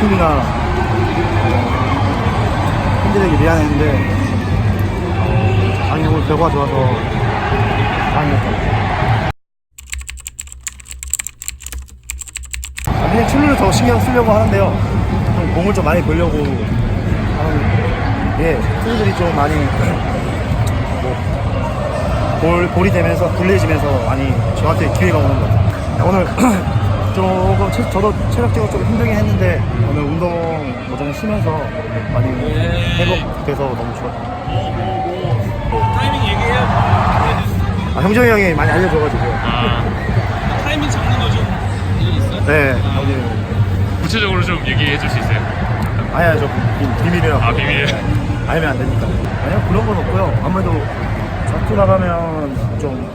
팀이나 팬들에게 미안했는데 어, 아니 오늘 결과가 좋아서 다행이었다. 사실 출루를 더 신경 쓰려고 하는데요. 좀 공을 좀 많이 보려고 하는 게 투수들이 좀 많이 뭐 볼, 볼이 되면서 불리해지면서 많이 저한테 기회가 오는 것 같아요. 오늘 체- 저도 체력적으로 좀 힘들긴 했는데 오늘 운동 모자는 쉬면서 많이 회복돼서 너무 좋았어요. 타이밍 얘기해요. 아, 형정이 형이 많이 알려줘가지고 아, 타이밍 잡는 거좀 있어요? 네 형님 구체적으로 좀 얘기해 줄 수 있어요? 아니야 저 비- 비밀이라고 아 비밀 알면 안 되니까. 아니요, 그런 건 없고요. 아무래도 자투 나가면 좀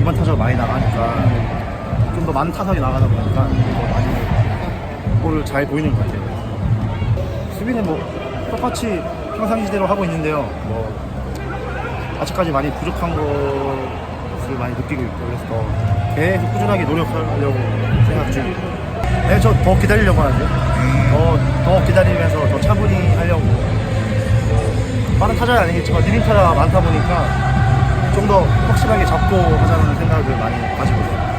이번 타자가 많이 나가니까 좀 더 많은 타석이 나가다 보니까 더 많이 볼을 잘 보이는 것 같아요. 수비는 뭐 똑같이 평상시대로 하고 있는데요. 뭐 아직까지 많이 부족한 것을 많이 느끼고 있고 그래서 더 계속 꾸준하게 노력하려고 생각 중이에요. 네, 저 더 기다리려고 하는데 더, 더 기다리면서 더 차분히 하려고 빠른 타자는 아니겠지만 리딩 타자가 많다 보니까 좀 더 확실하게 잡고 하자는 생각을 많이 가지고 있어요.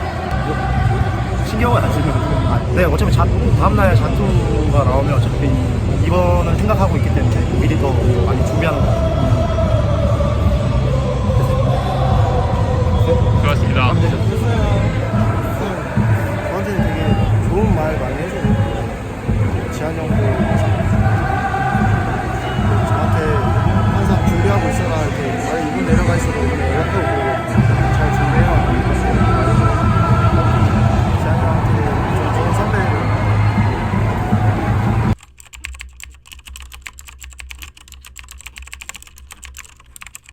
챙겨와야지. 아, 네, 어차피 자, 다음날 자투가 나오면 어차피 이번을 생각하고 있기 때문에 미리 더 많이 준비하는 거 같아요. 네, 고맙습니다. 아, 저한테는 되게 좋은 말 많이 해줘요. 지한 형도 저한테 항상 준비하고 있어라 이렇게 아니 이분 내려가 있어도 이분 연락도 오고